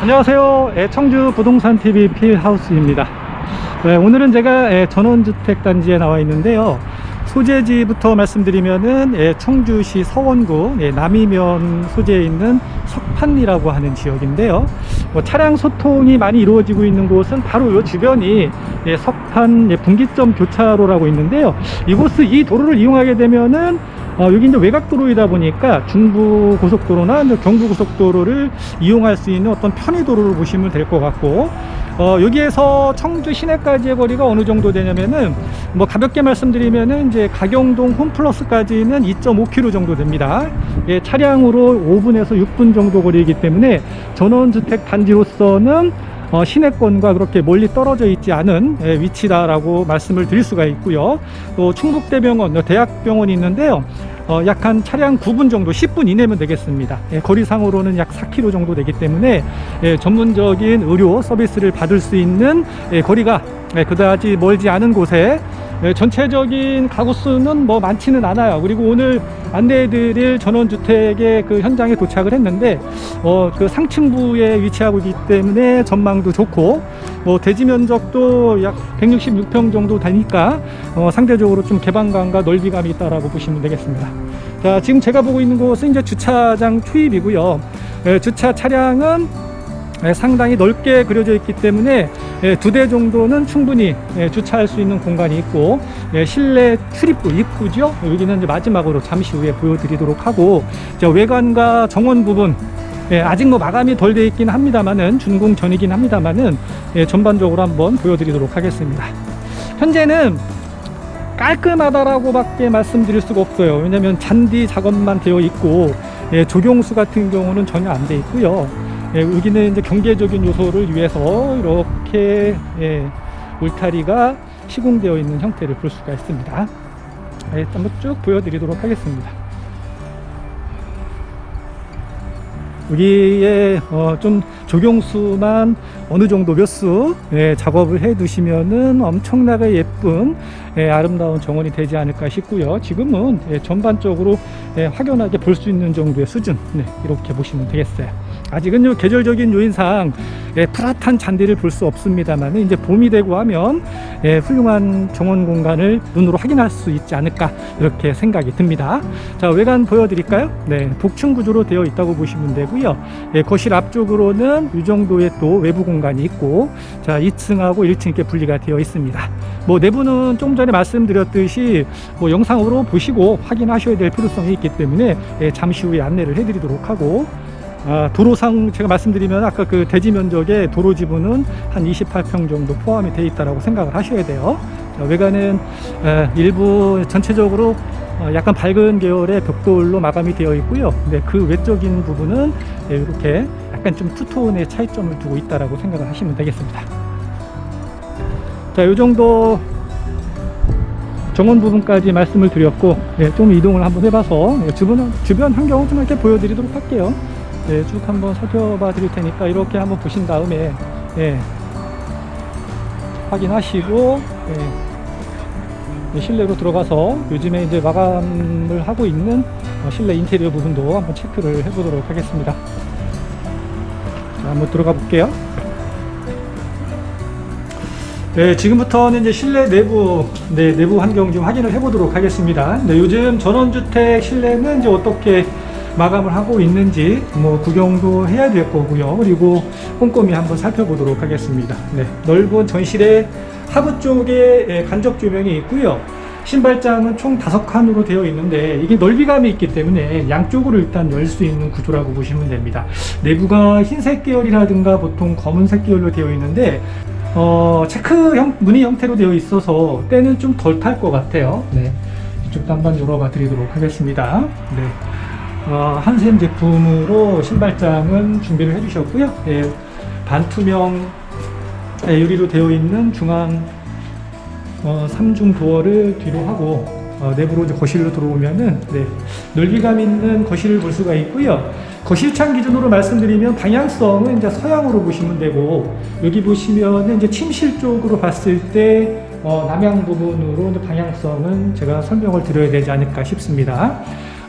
안녕하세요. 예, 청주 부동산 TV 필하우스입니다. 네, 오늘은 제가 예, 전원주택 단지에 나와 있는데요. 소재지부터 말씀드리면은 예, 청주시 서원구 예, 남이면 소재에 있는 석판리라고 하는 지역인데요. 뭐 차량 소통이 많이 이루어지고 있는 곳은 바로 이 주변이 예, 석판 예, 분기점 교차로라고 있는데요. 이곳을 이 도로를 이용하게 되면은 어, 여기 이제 외곽도로이다 보니까 중부 고속도로나 이제 경부 고속도로를 이용할 수 있는 어떤 편의도로로 보시면 될 것 같고 어, 여기에서 청주 시내까지의 거리가 어느 정도 되냐면은 뭐 가볍게 말씀드리면은 이제 가경동 홈플러스까지는 2.5km 정도 됩니다. 예, 차량으로 5분에서 6분 정도 거리이기 때문에 전원주택 단지로서는 어, 시내권과 그렇게 멀리 떨어져 있지 않은 예, 위치다라고 말씀을 드릴 수가 있고요. 또 충북대병원, 어, 대학병원이 있는데요. 어, 약 한 차량 9분 정도, 10분 이내면 되겠습니다. 예, 거리상으로는 약 4km 정도 되기 때문에 예, 전문적인 의료 서비스를 받을 수 있는 예, 거리가 예, 그다지 멀지 않은 곳에 예, 전체적인 가구 수는 뭐 많지는 않아요. 그리고 오늘 안내해드릴 전원주택의 그 현장에 도착을 했는데, 어, 그 상층부에 위치하고 있기 때문에 전망도 좋고, 뭐 대지 면적도 약 166평 정도 되니까, 어, 상대적으로 좀 개방감과 넓이감이 있다라고 보시면 되겠습니다. 자, 지금 제가 보고 있는 곳은 이제 주차장 투입이고요. 예, 주차 차량은 예, 상당히 넓게 그려져 있기 때문에 예, 두대 정도는 충분히 예, 주차할 수 있는 공간이 있고 예, 실내 출입구 입구죠? 여기는 이제 마지막으로 잠시 후에 보여드리도록 하고 저 외관과 정원 부분 예, 아직 뭐 마감이 덜 돼 있긴 합니다만은 준공 전이긴 합니다만은 예, 전반적으로 한번 보여드리도록 하겠습니다. 현재는 깔끔하다라고 밖에 말씀드릴 수가 없어요. 왜냐면 잔디 작업만 되어 있고 예, 조경수 같은 경우는 전혀 안 돼 있고요 예, 여기는 이제 경제적인 요소를 위해서 이렇게 예, 울타리가 시공되어 있는 형태를 볼 수가 있습니다. 예, 한번 쭉 보여드리도록 하겠습니다. 여기에 어, 좀 조경수만 어느 정도 몇수 예, 작업을 해 두시면은 엄청나게 예쁜 예, 아름다운 정원이 되지 않을까 싶고요. 지금은 예, 전반적으로 예, 확연하게 볼 수 있는 정도의 수준 네, 이렇게 보시면 되겠어요. 아직은 요 계절적인 요인상 예, 푸릇한 잔디를 볼 수 없습니다만 이제 봄이 되고 하면 예, 훌륭한 정원 공간을 눈으로 확인할 수 있지 않을까 이렇게 생각이 듭니다. 자 외관 보여드릴까요? 네 복층 구조로 되어 있다고 보시면 되고요. 예, 거실 앞쪽으로는 이 정도의 또 외부 공간이 있고 자 2층하고 1층 이렇게 분리가 되어 있습니다. 뭐 내부는 좀 전에 말씀드렸듯이 뭐 영상으로 보시고 확인하셔야 될 필요성이 있기 때문에 예, 잠시 후에 안내를 해드리도록 하고 아, 도로상 제가 말씀드리면 아까 그 대지 면적의 도로 지분은 한 28평 정도 포함이 되어 있다라고 생각을 하셔야 돼요. 자, 외관은 에, 일부 전체적으로 어, 약간 밝은 계열의 벽돌로 마감이 되어 있고요. 근데 그 외적인 부분은 예, 이렇게 약간 좀 투톤의 차이점을 두고 있다라고 생각을 하시면 되겠습니다. 자, 이 정도 정원 부분까지 말씀을 드렸고 예, 좀 이동을 한번 해봐서 예, 주변 주변 환경을 좀 이렇게 보여드리도록 할게요. 예, 쭉 한번 살펴봐 드릴 테니까 이렇게 한번 보신 다음에 예, 확인하시고 예, 실내로 들어가서 요즘에 이제 마감을 하고 있는 어, 실내 인테리어 부분도 한번 체크를 해보도록 하겠습니다. 자, 한번 들어가 볼게요. 네, 지금부터는 이제 실내 내부, 네, 내부 환경 좀 확인을 해보도록 하겠습니다. 네, 요즘 전원주택 실내는 이제 어떻게 마감을 하고 있는지 뭐 구경도 해야 될 거고요. 그리고 꼼꼼히 한번 살펴보도록 하겠습니다. 네, 넓은 전실에 하부 쪽에 예, 간접 조명이 있고요. 신발장은 총 다섯 칸으로 되어 있는데 이게 넓이감이 있기 때문에 양쪽으로 일단 열 수 있는 구조라고 보시면 됩니다. 내부가 흰색 계열이라든가 보통 검은색 계열로 되어 있는데 어, 체크 형, 무늬 형태로 되어 있어서 때는 좀 덜 탈 것 같아요. 네. 이쪽도 한번 열어봐 드리도록 하겠습니다. 네. 어, 한샘 제품으로 신발장은 준비를 해주셨고요. 예, 반투명 예, 유리로 되어 있는 중앙 어, 3중 도어를 뒤로 하고 어, 내부로 이제 거실로 들어오면은 네, 넓이감 있는 거실을 볼 수가 있고요. 거실창 기준으로 말씀드리면 방향성은 이제 서양으로 보시면 되고 여기 보시면은 이제 침실 쪽으로 봤을 때 어, 남향 부분으로 방향성은 제가 설명을 드려야 되지 않을까 싶습니다.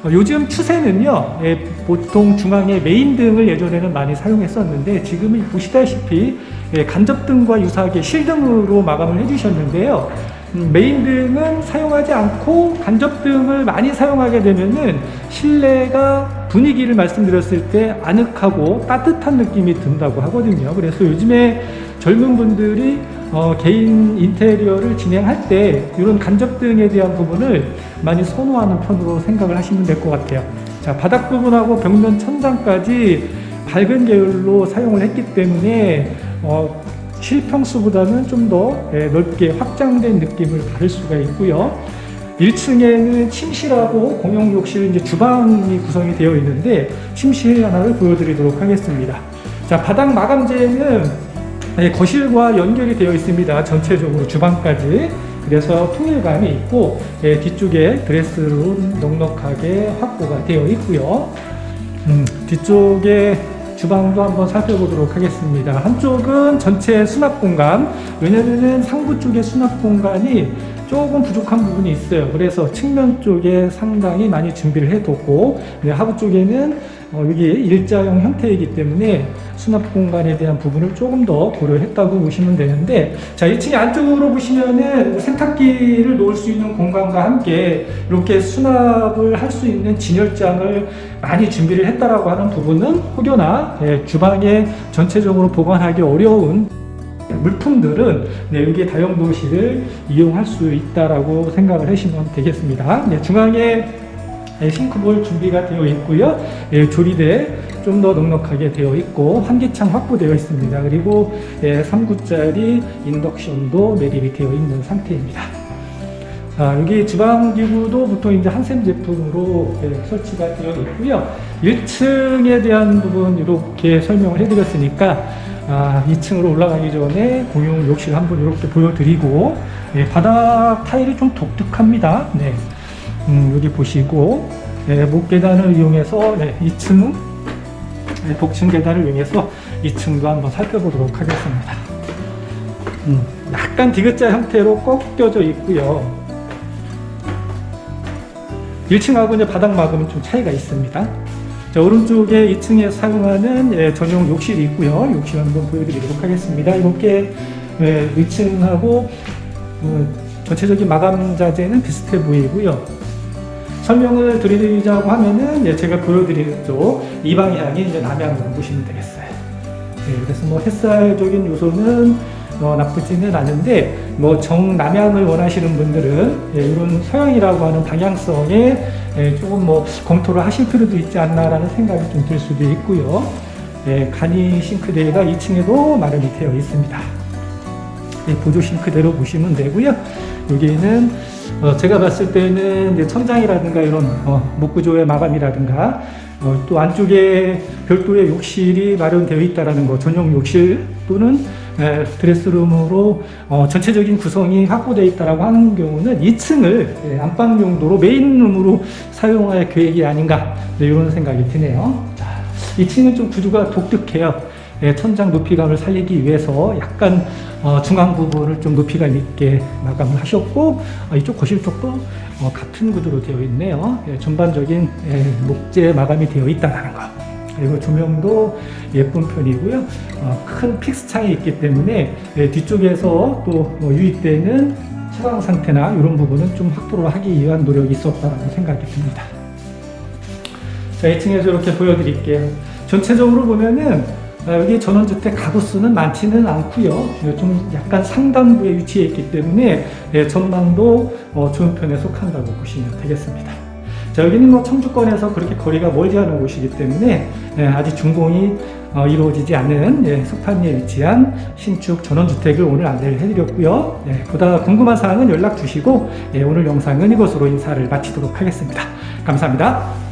어, 요즘 추세는요, 예, 보통 중앙에 메인 등을 예전에는 많이 사용했었는데 지금은 보시다시피 예, 간접 등과 유사하게 실등으로 마감을 해주셨는데요. 음, 메인 등은 사용하지 않고 간접 등을 많이 사용하게 되면은 실내가 분위기를 말씀드렸을 때 아늑하고 따뜻한 느낌이 든다고 하거든요. 그래서 요즘에 젊은 분들이 어, 개인 인테리어를 진행할 때 이런 간접등에 대한 부분을 많이 선호하는 편으로 생각을 하시면 될 것 같아요. 자, 바닥 부분하고 벽면 천장까지 밝은 계열로 사용을 했기 때문에 어, 실평수보다는 좀 더 넓게 확장된 느낌을 받을 수가 있고요. 1층에는 침실하고 공용 욕실 이제 주방이 구성이 되어 있는데 침실 하나를 보여드리도록 하겠습니다. 자 바닥 마감재는 네, 거실과 연결이 되어 있습니다. 전체적으로 주방까지. 그래서 통일감이 있고 예, 뒤쪽에 드레스룸 넉넉하게 확보가 되어 있고요. 음, 뒤쪽에 주방도 한번 살펴보도록 하겠습니다. 한쪽은 전체 수납 공간, 왜냐면은 상부 쪽에 수납 공간이 조금 부족한 부분이 있어요. 그래서 측면 쪽에 상당히 많이 준비를 해뒀고, 네, 하부 쪽에는 어, 여기 일자형 형태이기 때문에 수납 공간에 대한 부분을 조금 더 고려했다고 보시면 되는데, 자, 1층 안쪽으로 보시면은 세탁기를 놓을 수 있는 공간과 함께 이렇게 수납을 할 수 있는 진열장을 많이 준비를 했다라고 하는 부분은 혹여나 예, 주방에 전체적으로 보관하기 어려운 물품들은 네, 여기 다용도실을 이용할 수 있다라고 생각을 하시면 되겠습니다. 네, 중앙에 네, 싱크볼 준비가 되어 있고요. 예, 조리대 좀 더 넉넉하게 되어 있고 환기창 확보되어 있습니다. 그리고 예, 3구짜리 인덕션도 매립이 되어 있는 상태입니다. 아, 여기 주방기구도 보통 이제 한샘 제품으로 예, 설치가 되어 있고요. 1층에 대한 부분 이렇게 설명을 해드렸으니까 아, 2층으로 올라가기 전에 공용 욕실 한번 이렇게 보여드리고 예, 바닥 타일이 좀 독특합니다. 네. 음, 여기 보시고 예, 목 계단을 이용해서 네, 2층 네, 복층 계단을 이용해서 2층도 한번 살펴보도록 하겠습니다. 음, 약간 디귿자 형태로 꺾여져 있고요. 1층하고 이제 바닥 마감은 좀 차이가 있습니다. 자, 오른쪽에 2층에 사용하는 예, 전용 욕실이 있고요. 욕실 한번 보여드리도록 하겠습니다. 이렇게 예, 2층하고 어, 전체적인 마감 자재는 비슷해 보이고요. 설명을 드리자고 하면은 예, 제가 보여드리는 쪽 이 방향이 이제 남향으로 보시면 되겠어요. 네, 그래서 뭐 햇살적인 요소는 어, 나쁘지는 않은데 뭐 정남향을 원하시는 분들은 예, 이런 서양이라고 하는 방향성에 예, 조금 뭐 검토를 하실 필요도 있지 않나라는 생각이 좀 들 수도 있고요. 예, 간이 싱크대가 2층에도 마련이 되어 있습니다. 예, 보조 싱크대로 보시면 되고요. 여기는 어, 제가 봤을 때는 천장이라든가 이런 어, 목구조의 마감이라든가 어, 또 안쪽에 별도의 욕실이 마련되어 있다라는 거 전용 욕실 또는 에, 드레스룸으로 어, 전체적인 구성이 확보되어 있다라고 하는 경우는 2층을 예, 안방 용도로 메인룸으로 사용할 계획이 아닌가 네, 이런 생각이 드네요. 자, 2층은 좀 구조가 독특해요. 예, 천장 높이감을 살리기 위해서 약간 어, 중앙 부분을 좀 높이감 있게 마감을 하셨고 어, 이쪽 거실 쪽도 어, 같은 구조로 되어 있네요. 예, 전반적인 예, 목재 마감이 되어 있다는 거. 그리고 조명도 예쁜 편이고요. 어, 큰 픽스창이 있기 때문에 예, 뒤쪽에서 또뭐 유입되는 차광 상태나 이런 부분은 좀 확보를 하기 위한 노력이 있었다는 생각이 듭니다. 자, 2층에서 이렇게 보여드릴게요. 전체적으로 보면은 아, 여기 전원주택 가구 수는 많지는 않고요. 좀 약간 상단부에 위치해 있기 때문에 예, 전망도 어, 좋은 편에 속한다고 보시면 되겠습니다. 자, 여기는 뭐 청주권에서 그렇게 거리가 멀지 않은 곳이기 때문에 예, 아직 준공이 어, 이루어지지 않은 예, 속판리에 위치한 신축 전원주택을 오늘 안내를 해드렸고요. 예, 보다 궁금한 사항은 연락 주시고 예, 오늘 영상은 이것으로 인사를 마치도록 하겠습니다. 감사합니다.